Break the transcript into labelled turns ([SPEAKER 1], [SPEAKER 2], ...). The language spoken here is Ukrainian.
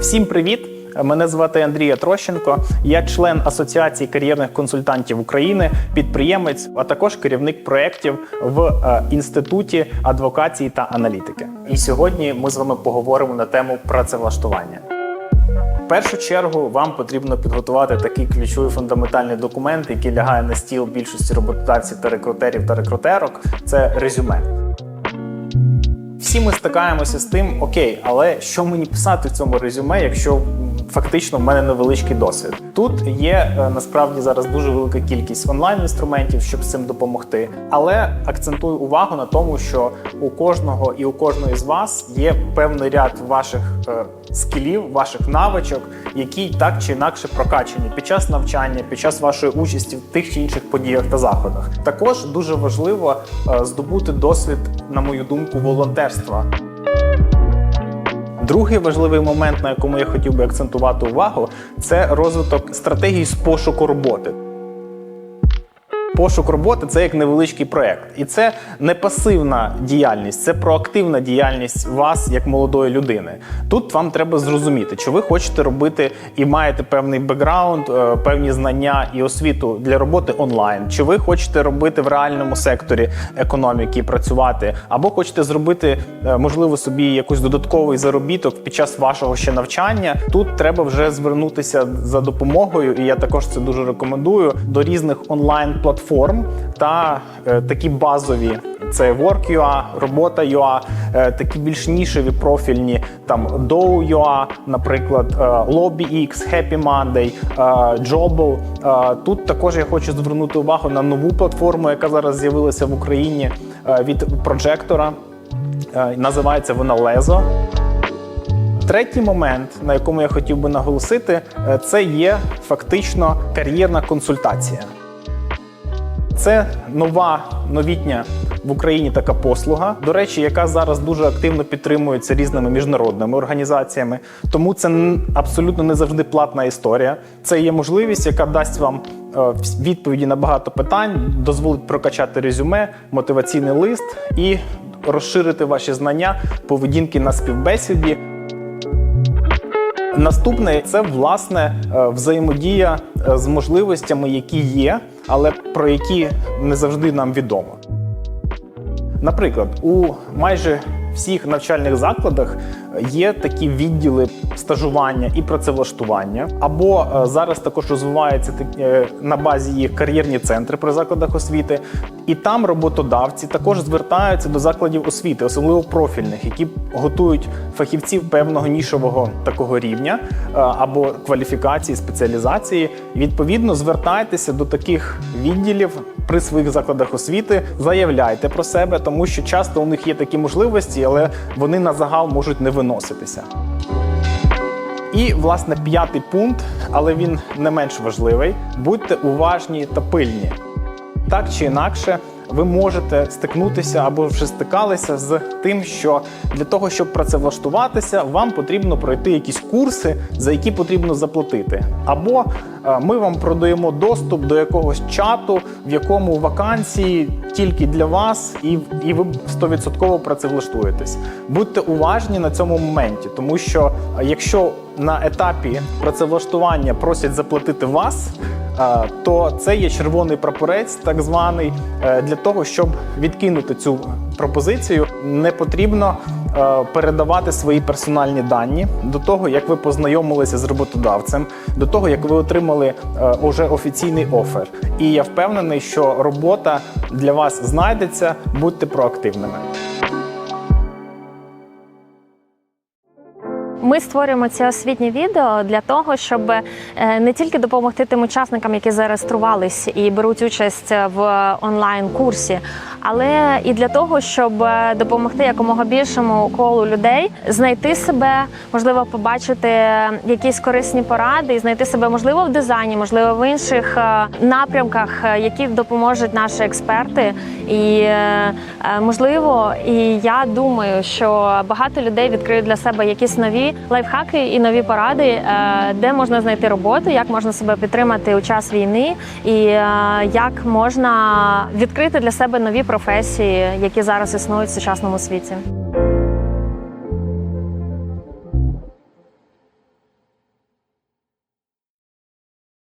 [SPEAKER 1] Всім привіт! Мене звати Андрій Трощенко. Я член Асоціації кар'єрних консультантів України, підприємець, а також керівник проєктів в е, інституті адвокації та аналітики. І сьогодні ми з вами поговоримо на тему працевлаштування. В першу чергу вам потрібно підготувати такий ключовий фундаментальний документ, який лягає на стіл більшості роботодавців та рекрутерів та рекрутерок. Це резюме. Всі ми стикаємося з тим, окей, але що мені писати в цьому резюме, якщо фактично в мене невеличкий досвід? Тут є е, насправді зараз дуже велика кількість онлайн-інструментів, щоб цим допомогти. Але акцентую увагу на тому, що у кожного і у кожної з вас є певний ряд ваших е, скілів, ваших навичок, які так чи інакше прокачані під час навчання, під час вашої участі в тих чи інших подіях та заходах. Також дуже важливо е, здобути досвід, на мою думку, волонтерства. Другий важливий момент, на якому я хотів би акцентувати увагу, це розвиток стратегії з пошуку роботи. Пошук роботи це як невеличкий проект, і це не пасивна діяльність, це проактивна діяльність вас як молодої людини. Тут вам треба зрозуміти, чи ви хочете робити і маєте певний бекграунд, е, певні знання і освіту для роботи онлайн, чи ви хочете робити в реальному секторі економіки, працювати, або хочете зробити е, можливо собі якийсь додатковий заробіток під час вашого ще навчання. Тут треба вже звернутися за допомогою, і я також це дуже рекомендую до різних онлайн платформ та е, такі базові. Це Work.ua, Робота.ua, е, такі більш нішеві профільні, там Dow.ua, наприклад, е, LobbyX, Happy Monday, Jobble. Тут також я хочу звернути увагу на нову платформу, яка зараз з'явилася в Україні від. Е, Називається вона Lezo. Третій момент, на якому я хотів би наголосити, це є фактично кар'єрна консультація. Це нова новітня в Україні така послуга, до речі, яка зараз дуже активно підтримується різними міжнародними організаціями. Тому це абсолютно не завжди платна історія. Це є можливість, яка дасть вам е, відповіді на багато питань, дозволить прокачати резюме, мотиваційний лист і розширити ваші знання поведінки на співбесіді. Наступне це власне е, взаємодія е, з можливостями, які є, але про які не завжди нам відомо. Наприклад, у майже всіх навчальних закладах є такі відділи стажування і працевлаштування, або е, зараз також розвиваються такі, е, на базі їх кар'єрні центри при закладах освіти, і там роботодавці також звертаються до закладів освіти, особливо профільних, які готують фахівців певного нішового такого рівня е, або кваліфікації, спеціалізації. Відповідно, звертайтеся до таких відділів при своїх закладах освіти, заявляйте про себе, тому що часто у них є такі можливості, але вони на загал можуть не виноситися. І, власне, п'ятий пункт, але він не менш важливий: будьте уважні та пильні. Так чи інакше, ви можете стикнутися або вже стикалися з тим, що для того, щоб працевлаштуватися, вам потрібно пройти якісь курси, за які потрібно заплатити. Або е, ми вам продаємо доступ до якогось чату, в якому вакансії тільки для вас, і, і ви 100% працевлаштуєтесь. Будьте уважні на цьому моменті, тому що е, якщо на етапі працевлаштування просять заплатити вас. То це є червоний прапорець, так званий. Е, Для того, щоб відкинути цю пропозицію, не потрібно е, передавати свої персональні дані до того, як ви познайомилися з роботодавцем, до того, як ви отримали е, уже офіційний офер. І я впевнений, що робота для вас знайдеться. Будьте проактивними.
[SPEAKER 2] Ми створюємо ці освітні відео для того, щоб е, не тільки допомогти тим учасникам, які зареєструвались і беруть участь в онлайн-курсі, але і для того, щоб е, допомогти якомога більшому колу людей знайти себе, можливо, побачити якісь корисні поради і знайти себе можливо в дизайні, можливо, в інших е, напрямках, е, які допоможуть наші експерти. І е, е, можливо, і я думаю, що багато людей відкриють для себе якісь нові лайфхаки і нові поради, е, де можна знайти роботу, як можна себе підтримати у час війни, і е, як можна відкрити для себе нові професії, які зараз існують в сучасному світі.